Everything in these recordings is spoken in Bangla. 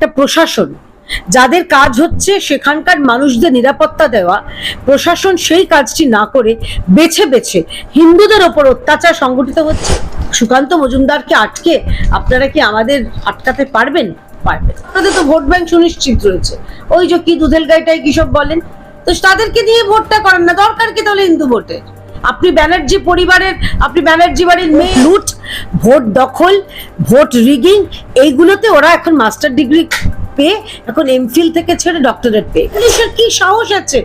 একটা প্রশাসন। যাদের কাজ হচ্ছে সেখানকার মানুষদের নিরাপত্তা দেওয়া, প্রশাসন সেই কাজটি না করে বেছে বেছে হিন্দুদের ওপর অত্যাচার সংগঠিত হচ্ছে। সুকান্ত মজুমদারকে আটকে আপনারা কি আমাদের আটকাতে পারবেন? পারবেন। আপনাদের তো ভোট ব্যাংক সুনিশ্চিত রয়েছে। ওই যে কি দুধেল গাইটাই কি সব বলেন? তো তাদেরকে দিয়ে ভোটটা করেন না। দরকার কি তাহলে হিন্দু ভোটের আপনি ব্যানার্জি পরিবারের, আপনি ব্যানার্জি বাড়ির মেয়ে। লুট, ভোট দখল, ভোট রিগিং, এইগুলোতে ওরা এখন মাস্টার ডিগ্রি পেয়ে এখন এমফিল থেকে ছেড়ে ডক্টরেট পেয়ে। পুলিশের কি সাহস আছে?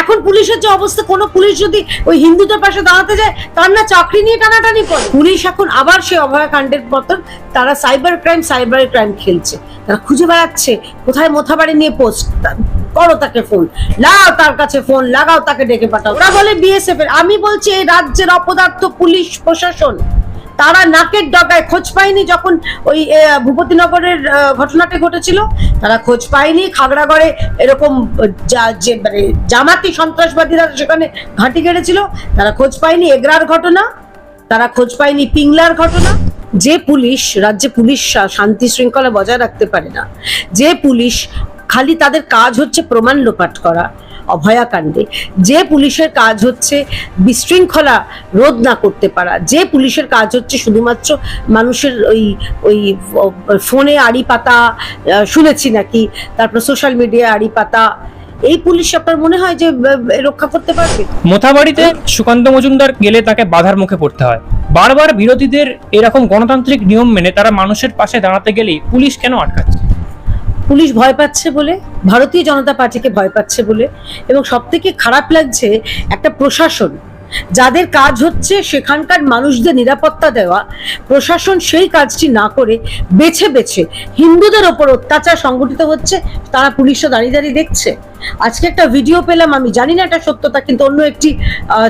এখন পুলিশের যে অবস্থা, কোনো পুলিশ যদি ওই হিন্দুদের পাশে দাঁড়াতে যায়, তার না চাকরি নিয়ে টানাটানি করে। পুলিশ এখন আবার সেই অভয়াকাণ্ডের মতন তারা সাইবার ক্রাইম সাইবার ক্রাইম খেলছে। তারা খুঁজে বেড়াচ্ছে, কোথায় মোথাবাড়ি নিয়ে পোস্ট করো তাকে ফোন লাগাও তার কাছে ফোন লাগাও তাকে ডেকে পাঠাও। ওরা বলে বিএসএফ এর। আমি বলছি, এই রাজ্যের অপদার্থ পুলিশ প্রশাসন, তারা নাকের ডগায় খোঁজ পায়নি যখন ওই ভূপতিনগরের ঘটনাটা ঘটেছিল। তারা খোঁজ পায়নি। খাগড়াগড়ে এরকম মানে জামাতি সন্ত্রাসবাদীরা সেখানে ঘাঁটি গেড়েছিল তারা খোঁজ পায়নি। এগরার ঘটনা, তারা খোঁজ পায়নি। পিংলার ঘটনা, যে পুলিশ, রাজ্যে পুলিশ শান্তি শৃঙ্খলা বজায় রাখতে পারে না, যে পুলিশ খালি তাদের কাজ হচ্ছে প্রমাণ লোপাট করা, অভয়াকাণ্ডে। যে পুলিশের কাজ হচ্ছে বিশৃঙ্খলা রোধ না করতে পারা, যে পুলিশের কাজ হচ্ছে শুধুমাত্র মানুষের ওই ওই ফোনে আড়ি পাতা শুনেছি নাকি, তারপর সোশ্যাল মিডিয়ায় আড়ি পাতা এই পুলিশ আপনার মনে হয় যে রক্ষা করতে পারবে? মোথাবাড়িতে সুকান্ত মজুমদার গেলে তাকে বাধার মুখে পড়তে হয়। বারবার বিরোধীদের এরকম গণতান্ত্রিক নিয়ম মেনে তারা মানুষের পাশে দাঁড়াতে গেলেই পুলিশ কেন আটকাচ্ছে? পুলিশ ভয় পাচ্ছে বলে, ভারতীয় জনতা পার্টিকে ভয় পাচ্ছে বলে, এবং সব থেকে খারাপ লাগছে একটা প্রশাসন। যাদের কাজ হচ্ছে সেখানকার মানুষদের নিরাপত্তা দেওয়া, প্রশাসন সেই কাজটি না করে বেছে বেছে হিন্দুদের ওপর অত্যাচার সংগঠিত হচ্ছে, তারা পুলিশও দাঁড়িয়ে দাঁড়িয়ে দেখছে। আজকে একটা ভিডিও পেলাম, আমি জানি না এটা সত্যতা, কিন্তু অন্য একটি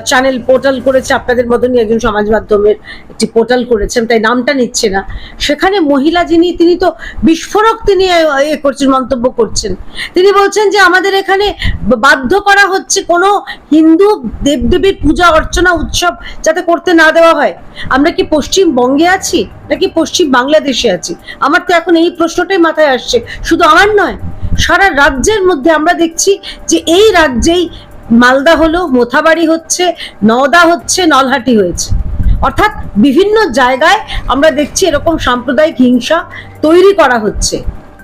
চ্যানেল পোর্টাল করেছে, আপনাদের মতনই একজন সমাজ মাধ্যমের একটি পোর্টাল করেছেন তাই নামটা নিচ্ছে না। সেখানে মহিলা যিনি, তিনি তো বিস্ফোরক তিনি এ- করছেন, মন্তব্য করছেন। তিনি বলছেন যে আমাদের এখানে বাধ্য করা হচ্ছে কোনো হিন্দু দেবদেবীর পূজা অর্চনা উৎসব যাতে করতে না দেওয়া হয়? আমরা কি পশ্চিমবঙ্গে আছি নাকি পশ্চিম বাংলাদেশে আছি? আমার তো এখন এই প্রশ্নটাই মাথায় আসছে। শুধু আমার নয়, সারা রাজ্যের মধ্যে আমরা দেখছি যে এই রাজ্যেই মালদা হলো, মোথাবাড়ি হচ্ছে, নওদা হচ্ছে, নলহাটি হয়েছে। অর্থাৎ বিভিন্ন জায়গায় আমরা দেখছি এরকম সাম্প্রদায়িক হিংসা তৈরি করা হচ্ছে।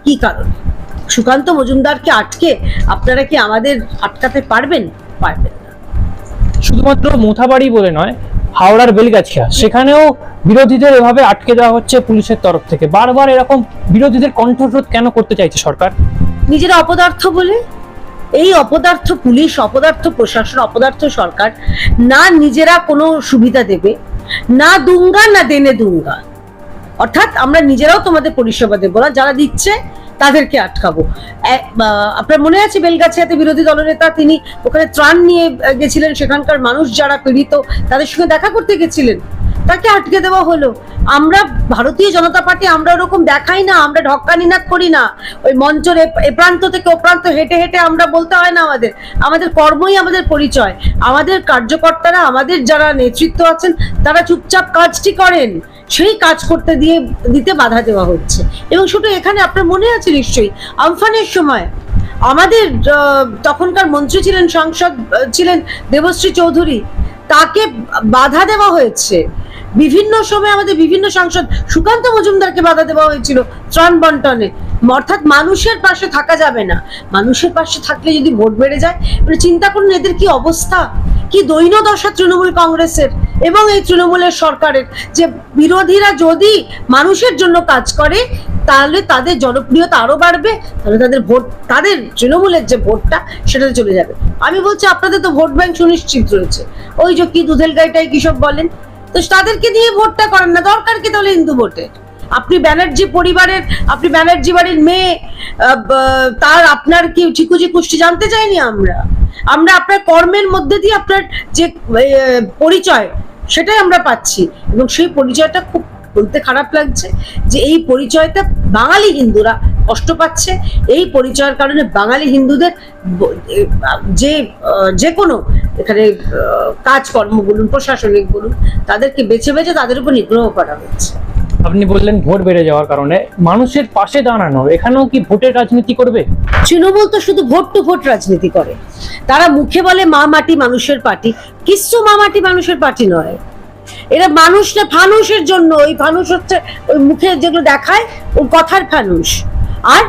কি কারণ? সুকান্ত মজুমদারকে আটকে আপনারা কি আমাদের আটকাতে পারবেন? পারবেন। শুধুমাত্র মোথাবাড়ি বলে নয়, হাওড়ার বেলগাছিয়া। সেখানেও বিরোধীদের এভাবে আটকে দেওয়া হচ্ছে পুলিশের তরফ থেকে। বারবার এরকম বিরোধীদের কণ্ঠরোধ কেন করতে চাইছে সরকার? নিজেরা অপদার্থ বলে? এই অপদার্থ পুলিশ, অপদার্থ প্রশাসন, অপদার্থ সরকার না নিজেরা কোনো সুবিধা দেবে, না দুঙ্গা, না দেনে দুঙ্গা। অর্থাৎ আমরা নিজেরাও তোমাদের পরিষেবা দেবো না। যারা দিচ্ছে তাদেরকে আটকাবো। আপনার মনে আছে বেলগাছিয়াতে বিরোধী দলনেতা তিনি ওখানে ত্রাণ নিয়ে গেছিলেন? সেখানকার মানুষ যারা পীড়িত, তাদের সঙ্গে দেখা করতে গেছিলেন? তাকে আটকে দেওয়া হলো। আমরা ভারতীয় জনতা পার্টি, আমরা ওরকম দেখাই না, আমরা ঢক্কানি নাক করি না। ওই মঞ্চের এ প্রান্ত থেকে ও প্রান্ত হেঁটে হেঁটে আমরা বলতে হয় না আমাদের। আমাদের কর্মই আমাদের পরিচয়। আমাদের কার্যকর্তারা, আমাদের যারা নেতৃত্ব আছেন, তারা চুপচাপ কাজটি করেন। সেই কাজ করতে দিয়ে, দিতে বাধা দেওয়া হচ্ছে। এবং শুধু এখানে আপনার মনে আছে নিশ্চয়ই, আমফানের সময় আমাদের তখনকার মন্ত্রী ছিলেন, সাংসদ ছিলেন দেবশ্রী চৌধুরী। তাকে বাধা দেওয়া হয়েছে। বিভিন্ন সময় আমাদের বিভিন্ন সাংসদ সুকান্ত মজুমদারকে বাধা দেওয়া হয়েছিল ত্রাণ বন্টনে। অর্থাৎ মানুষের পাশে থাকা যাবে না। মানুষের পাশে থাকলে যদি ভোট বেড়ে যায় মানে চিন্তা করুন এদের কি অবস্থা? কি দৈন্য দশা তৃণমূল কংগ্রেসের এবং এই তৃণমূলের সরকারের যে বিরোধীরা যদি মানুষের জন্য কাজ করে, তাহলে তাদের জনপ্রিয়তা আরও বাড়বে, তাহলে তাদের ভোট, তাদের তৃণমূলের যে ভোটটা, সেটাতে চলে যাবে। আমি বলছি, আপনাদের তো ভোট ব্যাংক সুনিশ্চিত রয়েছে। ওই যে কি দুধেল গাইটাই কি সব বলেন তো তাদেরকে দিয়ে ভোটটা করেন না। দরকার কি তাহলে হিন্দু ভোটে? আপনি ব্যানার্জি পরিবারের, আপনি ব্যানার্জি বাড়ির মেয়ে তার আপনার কি চিকুচি কুষ্টি জানতে চাইনি আমরা? আমরা আপনার কর্মের মধ্যে দিয়ে আপনার যে পরিচয়, সেটাই আমরা পাচ্ছি। এবং সেই পরিচয়টা খুব বলতে খারাপ লাগছে যে এই পরিচয়টা বাঙালি হিন্দুরা কষ্ট পাচ্ছে। এই পরিচয়ের কারণে বাঙালি হিন্দুদের যে যে কোনো এখানে কাজকর্ম বলুন প্রশাসনিক বলুন তাদেরকে বেছে বেছে তাদের উপর নিগ্রহ করা হচ্ছে। আপনি বললেন ভোট বেড়ে যাওয়ার কারণে। মানুষের পাশে দাঁড়ানো এখানেও কি ভোটের রাজনীতি করবে? তৃণমূল তো শুধু ভোট টু ভোট রাজনীতি করে। তারা মুখে বলে মা মাটি মানুষের পার্টি কিচ্ছু মা মাটি মানুষের পার্টি নয়। এরা মানুষ না ফানুষের জন্য। ওই ফানুষ হচ্ছে ওই মুখে যেগুলো দেখায় ওই কথার ফানুষ। আর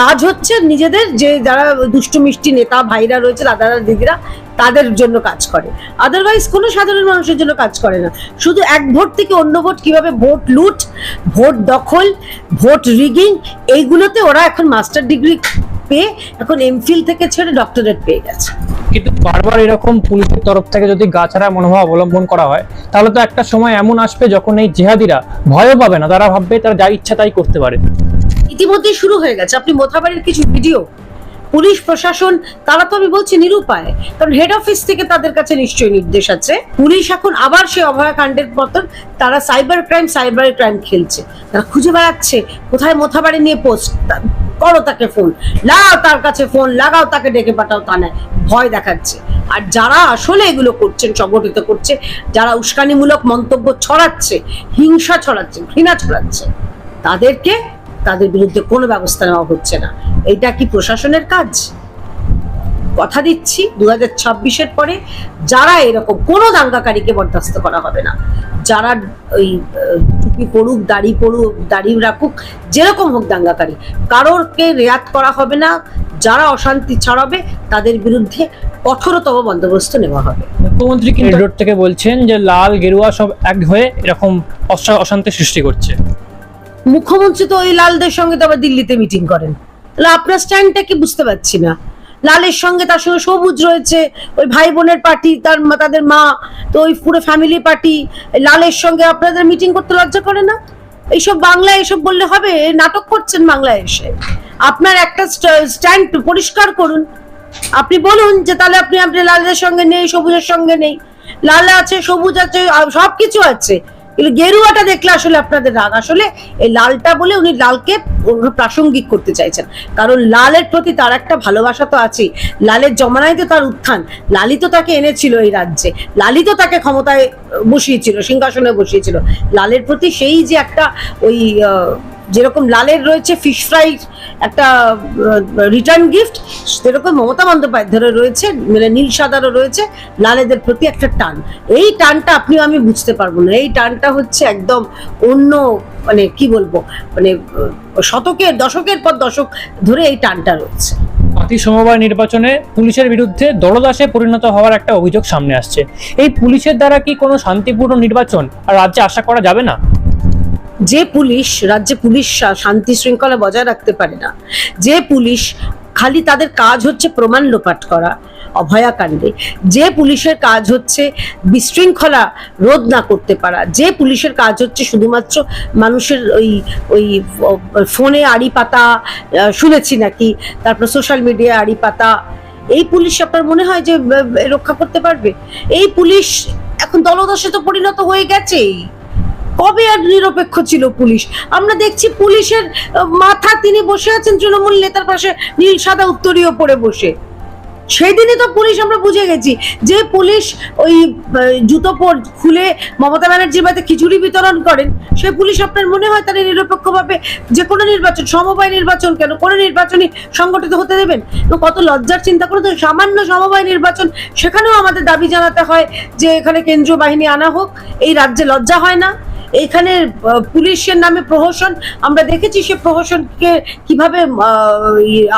কাজ হচ্ছে নিজেদের যে যারা দুষ্টু মিষ্টি নেতা ভাইরা রয়েছে দাদারা দিদিরা তাদের জন্য কাজ করে। আদারওয়াইজ কোনো সাধারণ মানুষের জন্য কাজ করে না। শুধু এক ভোট থেকে অন্য ভোট কীভাবে ভোট লুট ভোট দখল ভোট রিগিং এইগুলোতে ওরা এখন মাস্টার ডিগ্রি পেয়ে এখন এমফিল থেকে ছেড়ে ডক্টরেট পেয়ে গেছে। কিন্তু বারবার এরকম পুলিশের তরফ থেকে যদি গাছারা মনোভাব অবলম্বন করা হয় তাহলে তো একটা সময় এমন আসবে যখন এই জেহাদিরা ভয়ও পাবে না। তারা ভাববে তারা যা ইচ্ছা তাই করতে পারে। ইতিমধ্যেই শুরু হয়ে গেছে। আপনি মোথাবাড়ির কিছু ভিডিও পুলিশ প্রশাসন, তারা তো আমি বলছি নিরুপায়, কারণ হেড অফিস থেকে তাদের কাছে নিশ্চয়ই নির্দেশ আছে। পুলিশ এখন আবার সেই অভয়াকাণ্ডের মতন তারা সাইবার ক্রাইম সাইবার ক্রাইম খেলছে। তারা খুঁজে বেড়াচ্ছে, কোথায় মোথাবাড়ি নিয়ে পোস্ট করো তাকে ফোন লাগাও তার কাছে ফোন লাগাও তাকে ডেকে পাঠাও থানায়। ভয় দেখাচ্ছে। আর যারা আসলে এগুলো করছেন, সংগঠিত করছে, যারা উস্কানিমূলক মন্তব্য ছড়াচ্ছে, হিংসা ছড়াচ্ছে, ঘৃণা ছড়াচ্ছে, তাদেরকে তাদের বিরুদ্ধে কোনো ব্যবস্থা নেওয়া হচ্ছে না। এটা কি প্রশাসনের কাজ? কথা দিচ্ছি দু হাজার ছাব্বিশের পরে যারা এরকম কোনো দাঙ্গাকারীকে বরদাস্ত করা হবে না। যারা ওই টুপি পড়ুক দাড়ি পড়ুক দাড়ি রাখুক যেরকম হোক দাঙ্গাকারী কারোরকে রেয়াত করা হবে না। যারা অশান্তি ছড়াবে তাদের বিরুদ্ধে কঠোরতম বন্দোবস্ত নেওয়া হবে। মুখ্যমন্ত্রী কিন্তু রোড থেকে বলছেন যে লাল গেরুয়া সব এক হয়ে এরকম অশান্তি সৃষ্টি করছে। মুখ্যমন্ত্রী তো ওই লালদের সঙ্গে তো আবার দিল্লিতে মিটিং করেন। তাহলে আপনার স্ট্যান্ডটা কি বুঝতে পারছি না? লালের সঙ্গে তার সঙ্গে সবুজ রয়েছে, ওই ভাই বোনের পার্টি তার তাদের মা, তো ওই পুরো ফ্যামিলি পার্টি লালের সঙ্গে আপনাদের মিটিং করতে লজ্জা করে না? এইসব বাংলায় এসব বললে হবে? নাটক করছেন বাংলায় এসে। আপনার একটা স্ট্যান্ড পরিষ্কার করুন। আপনি বলুন যে তাহলে আপনি আপনি লালের সঙ্গে নেই, সবুজের সঙ্গে নেই। লাল আছে, সবুজ আছে সব কিছু আছে। গেরুয়াটা দেখলে আসলে আপনাদের রাগ। আসলে এই লালটা বলে উনি লালকে প্রাসঙ্গিক করতে চাইছেন। কারণ লালের প্রতি তার একটা ভালোবাসা তো আছেই। লালের জমানায় তো তার উত্থান। লালি তো তাকে এনেছিল এই রাজ্যে। লালি তো তাকে ক্ষমতায় বসিয়েছিল, সিংহাসনে বসিয়েছিল। লালের প্রতি সেই যে একটা ওই যেরকম লালের রয়েছে ফিশ ফ্রাই একটা রিটার্ন গিফট সেরকম মমতা বন্দ্যোপাধ্যায়ের রয়েছে মানে নীল সাদারও রয়েছে, লালেদের প্রতি একটা টান। এই টানটা আপনিও আমি বুঝতে পারব না। এই টানটা হচ্ছে একদম অন্য মানে কি বলব মানে শতকের, দশকের পর দশক ধরে এই টানটা রয়েছে। পাতি সমবায় নির্বাচনে পুলিশের বিরুদ্ধে দলদাসে পরিণত হওয়ার একটা অভিযোগ সামনে আসছে। এই পুলিশের দ্বারা কি কোনো শান্তিপূর্ণ নির্বাচন আর রাজ্যে আশা করা যাবে না? যে পুলিশ রাজ্যে পুলিশ শান্তি শৃঙ্খলা বজায় রাখতে পারে না, যে পুলিশ খালি তাদের কাজ হচ্ছে প্রমাণ লোপাট করা, অভয়াকাণ্ডে, যে পুলিশের কাজ হচ্ছে বিশৃঙ্খলা রোধ না করতে পারা, যে পুলিশের কাজ হচ্ছে শুধুমাত্র মানুষের ওই ওই ফোনে আড়ি পাতা শুনেছি নাকি, তারপর সোশ্যাল মিডিয়ায় আড়ি পাতা এই পুলিশ আপনার মনে হয় যে রক্ষা করতে পারবে? এই পুলিশ এখন দলদশে তো পরিণত হয়ে গেছেই। কবে আর নিরপেক্ষ ছিল পুলিশ? আমরা দেখছি পুলিশের মাথা তিনি বসে আছেন তৃণমূল নেতার পাশে, নীল, সাদা, উত্তরীয় পরে বসে। সেই সেদিনই তো পুলিশ, আমরা বুঝে গেছি যে পুলিশ ওই জুতো খুলে মমতা ব্যানার্জির বাড়িতে খিচুড়ি বিতরণ করেন। সে পুলিশ আপনার মনে হয় তারা নিরপেক্ষভাবে যে কোনো নির্বাচন, সমবায় নির্বাচন কেন? কোনো নির্বাচনই সংগঠিত হতে দেবেন? তো কত লজ্জার চিন্তা করে তো, সামান্য সমবায় নির্বাচন সেখানেও আমাদের দাবি জানাতে হয় যে এখানে কেন্দ্রীয় বাহিনী আনা হোক। এই রাজ্যে লজ্জা হয় না। এখানে পুলিশের নামে প্রহসন, আমরা দেখেছি সে প্রহসনকে কীভাবে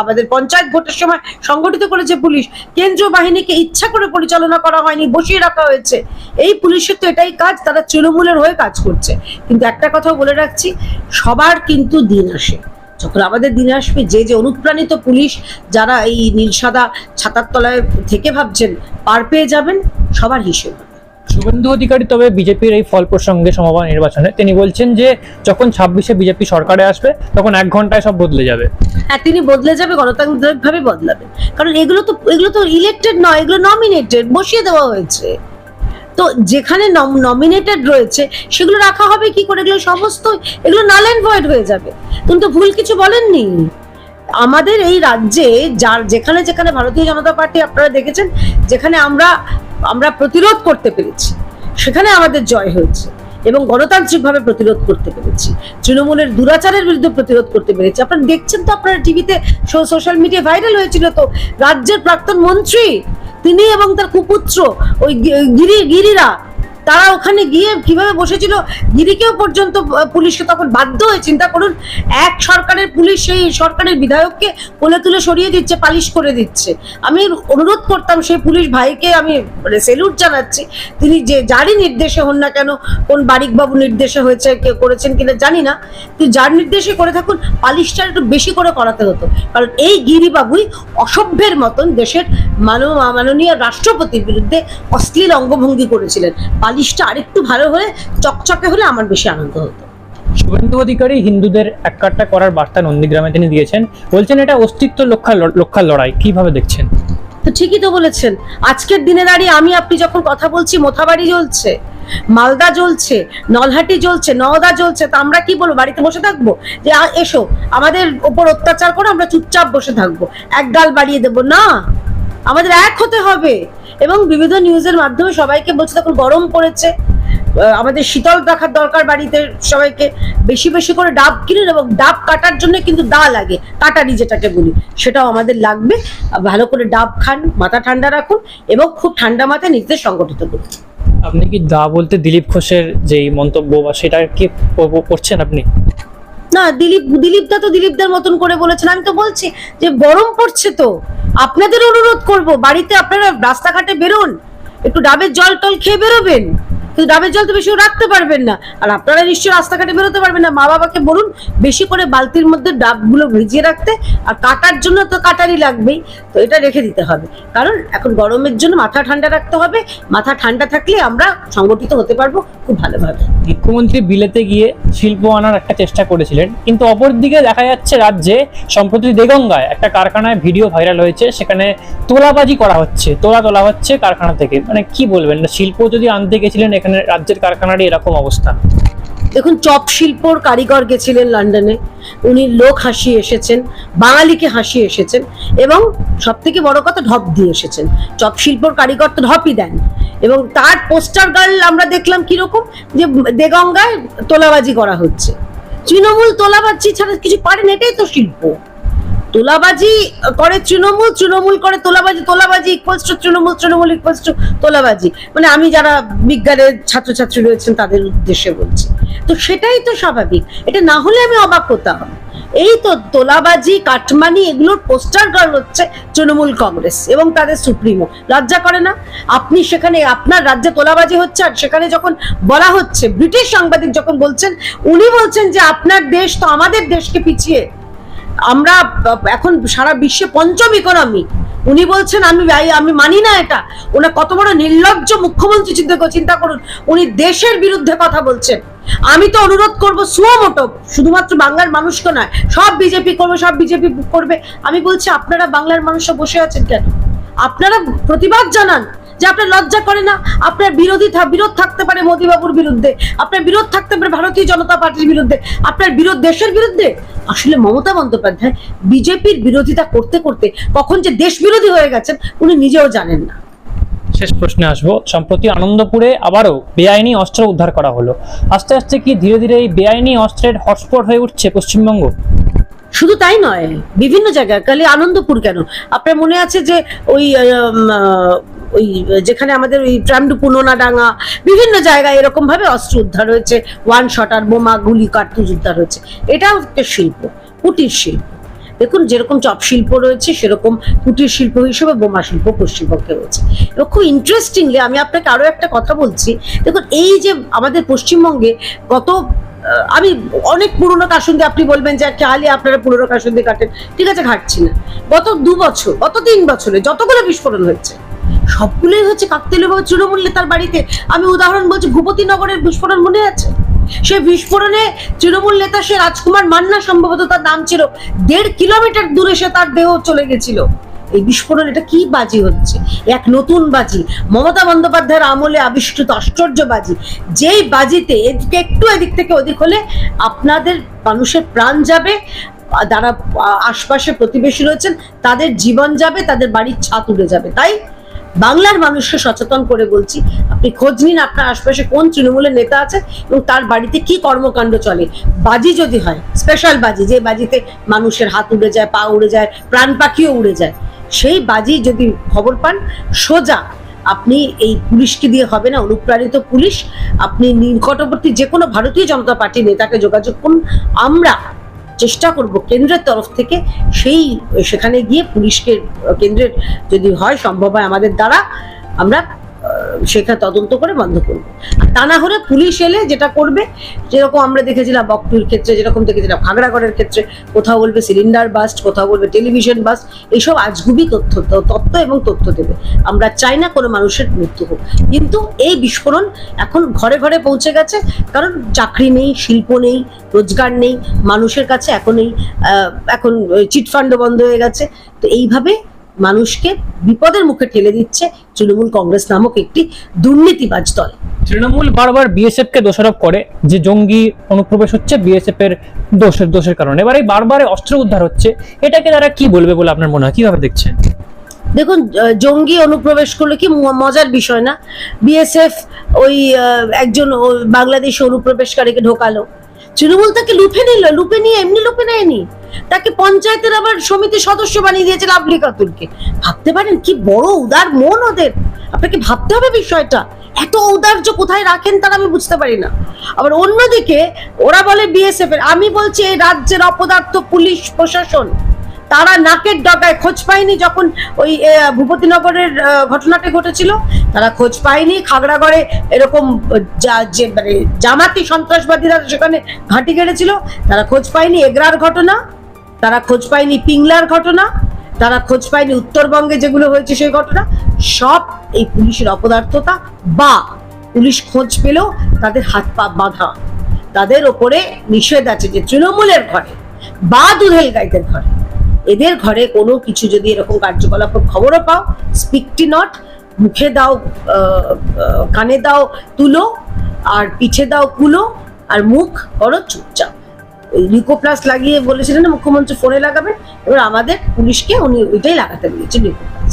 আমাদের পঞ্চায়েত ভোটের সময় সংগঠিত করেছে পুলিশ। কেন্দ্রীয় বাহিনীকে ইচ্ছা করে পরিচালনা করা হয়নি, বসিয়ে রাখা হয়েছে। এই পুলিশের তো এটাই কাজ, তারা তৃণমূলের হয়ে কাজ করছে। কিন্তু একটা কথাও বলে রাখছি, সবার কিন্তু দিন আসে। যখন আমাদের দিন আসবে, যে যে অনুপ্রাণিত পুলিশ যারা এই নীলসাদা ছাতার তলায় থেকে ভাবছেন, পার পেয়ে যাবেন, সবার হিসেব। শুভেন্দু অধিকারী তবে বিজেপির এই ফল প্রসঙ্গে সমবায় নির্বাচনে তিনি বলছেন যে যখন ছাব্বিশে বিজেপি সরকারে আসবে, তখন এক ঘন্টায় সব বদলে যাবে। হ্যাঁ তিনি বদলে যাবে গণতান্ত্রিক ভাবে বদলাবে। কারণ এগুলো তো এগুলো তো ইলেক্টেড নয়, এগুলো নমিনেটেড বসিয়ে দেওয়া হয়েছে। তো যেখানে নমিনেটেড রয়েছে, সেগুলো রাখা হবে কি করে? এগুলো সমস্ত এগুলো নাল অ্যান্ড ভয়েড হয়ে যাবে। তুমি তো ভুল কিছু বলেননি। আমাদের এই রাজ্যে যার যেখানে যেখানে ভারতীয় জনতা পার্টি, আপনারা দেখেছেন, যেখানে আমরা আমরা প্রতিরোধ করতে পেরেছি। সেখানে আমাদের জয় হয়েছে এবং গণতান্ত্রিকভাবে প্রতিরোধ করতে পেরেছি। তৃণমূলের দুরাচারের বিরুদ্ধে প্রতিরোধ করতে পেরেছি। আপনারা দেখছেন তো আপনারা টিভিতে সোশ্যাল মিডিয়া ভাইরাল হয়েছিল তো রাজ্যের প্রাক্তন মন্ত্রী, তিনি এবং তার কুপুত্র, ওই গিরি গিরিরা তারা ওখানে গিয়ে কীভাবে বসেছিল? গিরিকেও পর্যন্ত পুলিশকে তখন বাধ্য হয়ে চিন্তা করুন, এক সরকারের পুলিশ সেই সরকারের বিধায়ককে কোলে তুলে সরিয়ে দিচ্ছে, পালিশ করে দিচ্ছে। আমি অনুরোধ করতাম সেই পুলিশ ভাইকে, আমি মানে সেলুট জানাচ্ছি। তিনি যে, যারই নির্দেশে হন না কেন, কোন বারিকবাবু নির্দেশে হয়েছে, কে করেছেন কিনা জানি না। কিন্তু যার নির্দেশে করে থাকুন, পালিশটা একটু বেশি করে করাতে হতো। কারণ এই গিরিবাবুই অসভ্যের মতন দেশের মাননীয় রাষ্ট্রপতির বিরুদ্ধে অশ্লীল অঙ্গভঙ্গি করেছিলেন। পালিশটা আরেকটু ভালো হলে চকচকে হলে আমার বেশি আনন্দ হতো। শুভেন্দু অধিকারী হিন্দুদের এককাট্টা করার বার্তা নন্দীগ্রামে তিনি দিয়েছেন। বলছেন এটা অস্তিত্ব রক্ষার ল- লড়াই। কীভাবে দেখছেন? তো ঠিকই তো বলেছেন। আজকের দিনে দাঁড়িয়ে আমি আপনি যখন কথা বলছি মোথাবাড়ি জ্বলছে মালদা জ্বলছে নলহাটি জ্বলছে নওদা জ্বলছে তো আমরা কি বলব? বাড়িতে বসে থাকব? যে এসো আমাদের ওপর অত্যাচার করে আমরা চুপচাপ বসে থাকব। এক গাল বাড়িয়ে দেবো। না! আমাদের এক হতে হবে। এবং বিবিধ নিউজের মাধ্যমে সবাইকে বলছে তখন গরম পড়েছে। আমাদের শীতল রাখার দরকার বাড়িতে। সবাইকে বেশি বেশি করে ডাব কিনুন এবং ডাব কাটার জন্য কিন্তু দা লাগে। কাটারি যেটাকে বলি, সেটাও আমাদের লাগবে। ভালো করে ডাব খান, মাথা ঠান্ডা রাখুন এবং খুব ঠান্ডা মাথায় নিজেদের সংগঠিত করুন। আপনি কি দা বলতে দিলীপ ঘোষের যেই মন্তব্য বা সেটা কি পড়ছেন আপনি? না, দিলীপ, দিলীপদা তো দিলীপদার মতন করে বলেছেন। আমি তো বলছি যে গরম পড়ছে তো। আপনাদের অনুরোধ করব, বাড়িতে আপনারা রাস্তাঘাটে বেরোন, একটু ডাবের জল টল খেয়ে বেরোবেন। ডাবের জল তো বেশি রাখতে পারবেন না। আর আপনারা নিশ্চয়ই রাস্তাঘাটে বেরোতে পারবেন না। মা বাবাকে বলুন, বেশি করে বালতির মধ্যে ডাবগুলো ভিজিয়ে রাখতে। আর কাটার জন্য তো কাটারই লাগবেই। তো এটা রেখে দিতে হবে। কারণ এখন গরমের জন্য মাথা ঠান্ডা রাখতে হবে। মাথা ঠান্ডা থাকলে আমরা সংগঠিত হতে পারব খুব ভালোভাবে। মুখ্যমন্ত্রী বিলেতে গিয়ে শিল্প আনার একটা চেষ্টা করেছিলেন। কিন্তু অপরদিকে দেখা যাচ্ছে রাজ্যে সম্প্রতি দেগঙ্গায় একটা কারখানায় ভিডিও ভাইরাল হয়েছে। সেখানে তোলাবাজি করা হচ্ছে, তোলা তোলা হচ্ছে কারখানা থেকে। মানে কি বলবেন? শিল্প যদি আনতে গেছিলেন এখানে রাজ্যের কারখানারই এরকম অবস্থা। দেখুন, চপ শিল্পর কারিগর গেছিলেন লন্ডনে। উনি লোক হাসিয়ে এসেছেন, বাঙালিকে হাসিয়ে এসেছেন এবং সব থেকে বড় কথা ঢপ দিয়ে এসেছেন। চপ শিল্পর কারিগর তো ঢপই দেন। এবং তার পোস্টার গার্ল আমরা দেখলাম কীরকম, যে দেগঙ্গায় তোলাবাজি করা হচ্ছে। তৃণমূল তোলাবাজি ছাড়া কিছু পারেন, এটাই তো শিল্প। তোলাবাজি করে তৃণমূল তৃণমূল করে তোলাবাজি তোলাবাজি equals to Trinamool Trinamool equals to তোলাবাজি। মানে আমি যারা বিজ্ঞানের ছাত্রছাত্রী রয়েছেন, তাদের উদ্দেশ্যে বলছি। তো সেটাই তো স্বাভাবিক। এটা না হলে আমি অবাক হতাম। এই তো তোলাবাজি, কাটমানি, এগুলোর পোস্টার গার্ল হচ্ছে তৃণমূল কংগ্রেস এবং তাদের সুপ্রিমো। লজ্জা করে না? আপনি সেখানে, আপনার রাজ্যে তোলাবাজি হচ্ছে আর সেখানে যখন বলা হচ্ছে, ব্রিটিশ সাংবাদিক যখন বলছেন, উনি বলছেন যে আপনার দেশ তো আমাদের দেশকে পিছিয়ে। আমরা, এখন সারা বিশ্বে পঞ্চম ইকোনমি উনি বলছেন, আমি আমি মানি না এটা। ওনার কত বড় নির্লজ্জ মুখ্যমন্ত্রী চিন্তা চিন্তা করুন। উনি দেশের বিরুদ্ধে কথা বলছেন। আমি তো অনুরোধ করব সুমোটো শুধুমাত্র বাংলার মানুষকে নয়, সব বিজেপি করবে, সব বিজেপি করবে। আমি বলছি, আপনারা বাংলার মানুষরা বসে আছেন কেন? আপনারা প্রতিবাদ জানান। যে আপনার লজ্জা করে না? আপনার বিরোধী বিরোধ থাকতে পারে মোদীবাবুর বিরুদ্ধে। আপনার বিরোধ থাকতে পারে ভারতীয় জনতা পার্টির বিরুদ্ধে। আপনার বিরোধ দেশের বিরুদ্ধে? আসলে মমতা বন্দ্যোপাধ্যায় বিজেপির বিরোধিতা করতে করতে কখন যে দেশ বিরোধী হয়ে গেছেন উনি নিজেও জানেন না। শেষ প্রশ্নে আসব। সম্প্রতি আনন্দপুরে আবারও বেআইনি অস্ত্র উদ্ধার করা হলো। আস্তে আস্তে কি ধীরে ধীরে এই বেআইনি অস্ত্রের হটস্পট হয়ে উঠছে পশ্চিমবঙ্গ? শুধু তাই নয় বিভিন্ন জায়গায় খালি আনন্দপুর কেন? আপনার মনে আছে যে ওই ওই, যেখানে আমাদের ওই ট্রামডু পুনোনাডাঙ্গা, বিভিন্ন জায়গায় এরকম ভাবে অস্ত্র উদ্ধার হয়েছে। ওয়ান শটার বোমা, গুলি, কার্তুজ উদ্ধার হয়েছে। এটাও একটা শিল্প, কুটির শিল্প। দেখুন, যেরকম চপ শিল্প রয়েছে, সেরকম কুটির শিল্প হিসেবে বোমা শিল্প পশ্চিমবঙ্গে রয়েছে। এবং খুব ইন্টারেস্টিংলি আমি আপনাকে আরও একটা কথা বলছি। দেখুন, এই যে আমাদের পশ্চিমবঙ্গে গত আমি অনেক পুরনো কাসুন্দি আপনি বলবেন যে খালি আপনারা পুরনো কাসুন্দি কাটেন। ঠিক আছে, ঘাটছি না। গত দু বছর, গত তিন বছরে যতগুলো বিস্ফোরণ হয়েছে সবগুলোই হচ্ছে কাকতেলীয়ভাবে তৃণমূল নেতার বাড়িতে। আমি উদাহরণ বলছি ভূপতিনগরের বিস্ফোরণ মনে আছে? সে বিস্ফোরণে তৃণমূল নেতা সে রাজকুমার মান্না সম্ভবত তার নাম ছিল। দেড় কিলোমিটার দূরে সে তার দেহ চলে গেছিল। এই বিস্ফোরণ, এটা কি বাজি হচ্ছে? এক নতুন বাজি। মমতা বন্দ্যোপাধ্যায়ের আমলে আবিষ্কৃত আশ্চর্য বাজি যেই বাজিতে এদিকে একটু এদিক থেকে ওদিক হলে আপনাদের মানুষের প্রাণ যাবে, যারা আশপাশে প্রতিবেশী রয়েছেন, তাদের জীবন যাবে, তাদের বাড়ির ছাদ উড়ে যাবে। তাই বাংলার মানুষকে সচেতন করে বলছি, আপনি খোঁজ নিন আপনার আশপাশে কোন তৃণমূলের নেতা আছে এবং তার বাড়িতে কি কর্মকাণ্ড চলে। বাজি যদি হয় স্পেশাল বাজি, যে বাজিতে মানুষের হাত উড়ে যায়, পা উড়ে যায়, প্রাণ পাখিও উড়ে যায়, সেই বাজি যদি খবর পান, সোজা আপনি এই পুলিশকে দিয়ে হবে না, অনুপ্রাণিত পুলিশ। আপনি নিকটবর্তী যে কোনো ভারতীয় জনতা পার্টির নেতাকে যোগাযোগ করুন। আমরা চেষ্টা করব কেন্দ্রের তরফ থেকে সেই, সেখানে গিয়ে পুলিশকে, কেন্দ্রের যদি হয়, সম্ভব হয় আমাদের দ্বারা, আমরা সেখানে তদন্ত করে বন্ধ করব। আর তা না হলে পুলিশ এলে যেটা করবে, যেরকম আমরা দেখেছিলাম বকটুর ক্ষেত্রে, যেরকম দেখেছিলাম খাগড়াগড়ের ক্ষেত্রে, কোথাও বলবে সিলিন্ডার বাস্ট, কোথাও বলবে টেলিভিশন বাস্ট এইসব আজগুবি তথ্য, তত্ত্ব এবং তথ্য দেবে। আমরা চাই না কোনো মানুষের মৃত্যু হোক। কিন্তু এই বিস্ফোরণ এখন ঘরে ঘরে পৌঁছে গেছে, কারণ চাকরি নেই, শিল্প নেই, রোজগার নেই, মানুষের কাছে এখন এই এখন চিটফান্ড বন্ধ হয়ে গেছে। তো এইভাবে মানুষকে বিপদের মুখে ঠেলে দিচ্ছে তৃণমূল কংগ্রেস নামক একটি দুর্নীতিবাজ দল। তৃণমূল বারবার বিএসএফ কে দোষারোপ করে যে জঙ্গি অনুপ্রবেশ হচ্ছে বিএসএফ এর দোষের দোষের কারণে। এবার এই বারবার অস্ত্র উদ্ধার হচ্ছে এটাকে তারা কি বলবে বলে আপনার মনে হয়? কীভাবে দেখছেন? দেখুন জঙ্গি অনুপ্রবেশ করলে কি মজার বিষয় না? বিএসএফ ওই একজন বাংলাদেশ অনুপ্রবেশকারীকে ঢোকালো। তৃণমূল তাকে লুপে নিল লুপে নিয়ে এমনি লুপে নেয়নি। তাকে পঞ্চায়েতের আবার সমিতি সদস্য বানিয়ে দিয়েছে লাভলি কাতুলকে ভাবতে পারেন কি বড় উদার মন ওদের। আপনাকে ভাবতে হবে বিষয়টা। এত উদার্য কোথায় রাখেন তারা আমি বুঝতে পারি না। আবার অন্যদিকে ওরা বলে বিএসএফ এর আমি বলছি এই রাজ্যের অপদার্থ পুলিশ প্রশাসন। তারা নাকের ডগায় খোঁজ পায়নি যখন ওই ভূপতিনগরের ঘটনাটা ঘটেছিল। তারা খোঁজ পায়নি। খাগড়াগড়ে এরকম যে মানে জামাতি সন্ত্রাসবাদীরা সেখানে ঘাঁটি গেড়েছিল তারা খোঁজ পায়নি এগরার ঘটনা, তারা খোঁজ পায়নি পিংলার ঘটনা, তারা খোঁজ পায়নি উত্তরবঙ্গে যেগুলো হয়েছে সেই ঘটনা। সব এই পুলিশের অপদার্থতা বা পুলিশ খোঁজ পেলেও তাদের হাত পা বাঁধা। তাদের ওপরে নিষেধ আছে যে তৃণমূলের ঘরে বা দুধেল গাইদের ঘরে। এদের ঘরে কোনো কিছু যদি এরকম কার্যকলাপের খবরও পাও স্পিকটি নট মুখে দাও কানে দাও, তুলো, আর পিঠে দাও, কুলো, আর মুখ করো চুপচাপ। ওই লিকোপ্লাস লাগিয়ে বলেছিলেন না, মুখ্যমন্ত্রী ফোনে লাগাবেন, এবার আমাদের পুলিশকে উনি ওইটাই লাগাতে দিয়েছেন লিকোপ্লাস